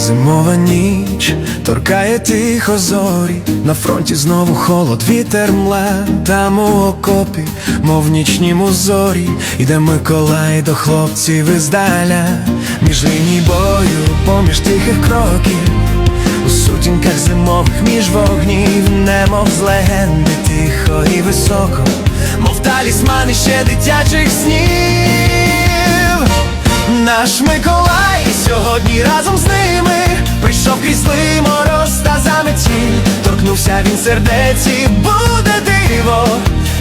Зимова ніч торкає тихо зорі, на фронті знову холод, вітер мле, там у окопі, мов нічні музорі, іде Миколай до хлопців іздаля, між ліній бою, поміж тихих кроків, у сутінках зимових між вогнів, немов з легенди, тихо і високо, мов талісмани ще дитячих снів. Наш Миколай сьогодні разом з ними прийшов крізь мороз та заметіль Торкнувся він сердець і буде диво,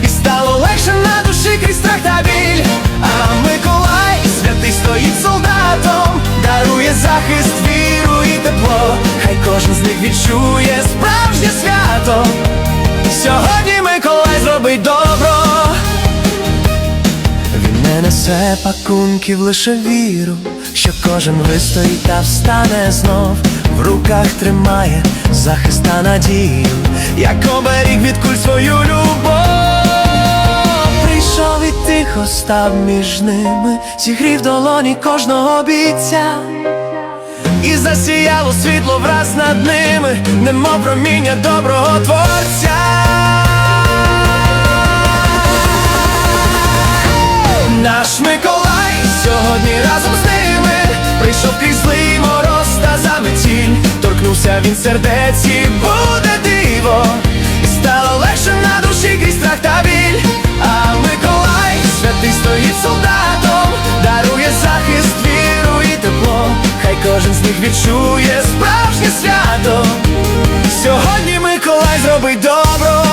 і стало легше на душі крізь страх та біль. А Миколай святий стоїть солдатом, дарує захист, віру і тепло. Хай кожен з них відчує справжнє свято. Сьогодні Миколай зробить добро. Він не несе пакунків, лише віру, що кожен вистоїть та встане знов, в руках тримає захист та надію, як оберіг від куль свою любов. Прийшов і тихо став між ними, зігрів долоні кожного бійця. І засіяло світло враз над ними, немов проміння доброго творця. Торкнувся він сердець і буде диво, стало легше на душі крізь страх та біль. А Миколай святий стоїть солдатом, дарує захист, віру і тепло. Хай кожен з них відчує справжнє свято. Сьогодні Миколай зробить добро.